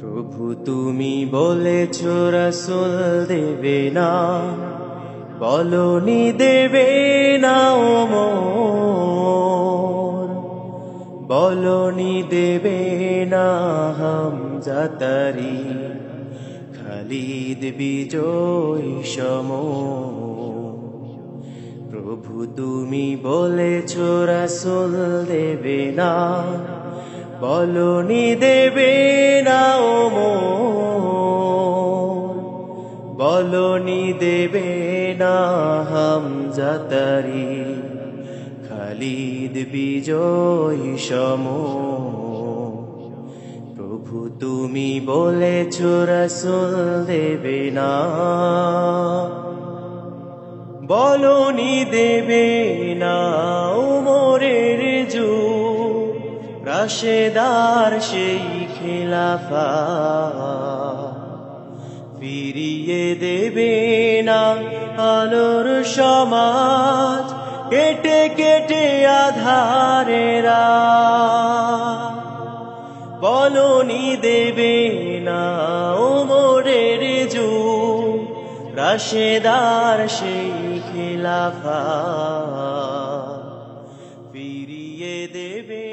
প্রভু তুমি বলেছ, রসুল দেবে না। বলনি দেবে না, ও বলনি দেবে না হাম যাতারি খালিদ বিজয় সম প্রভু তুমি বলেছ, রসুল দেবে না। বলনি দেবে বলনি দেবে না হাম যাতারি খালিদ বিজয় সম। প্রভু তুমি বলেছ রসুল দেবে না। বলনি দেবে না উমরের যু রাশেদার সেই খেলাফা। ফিরিয়ে দেবে না আলোর সমাজ। কেটে কেটে আধারেরা বলনি দেবে না ও মোরের যু রাশেদার সেই খিলাফা। ফিরিয়ে দেবে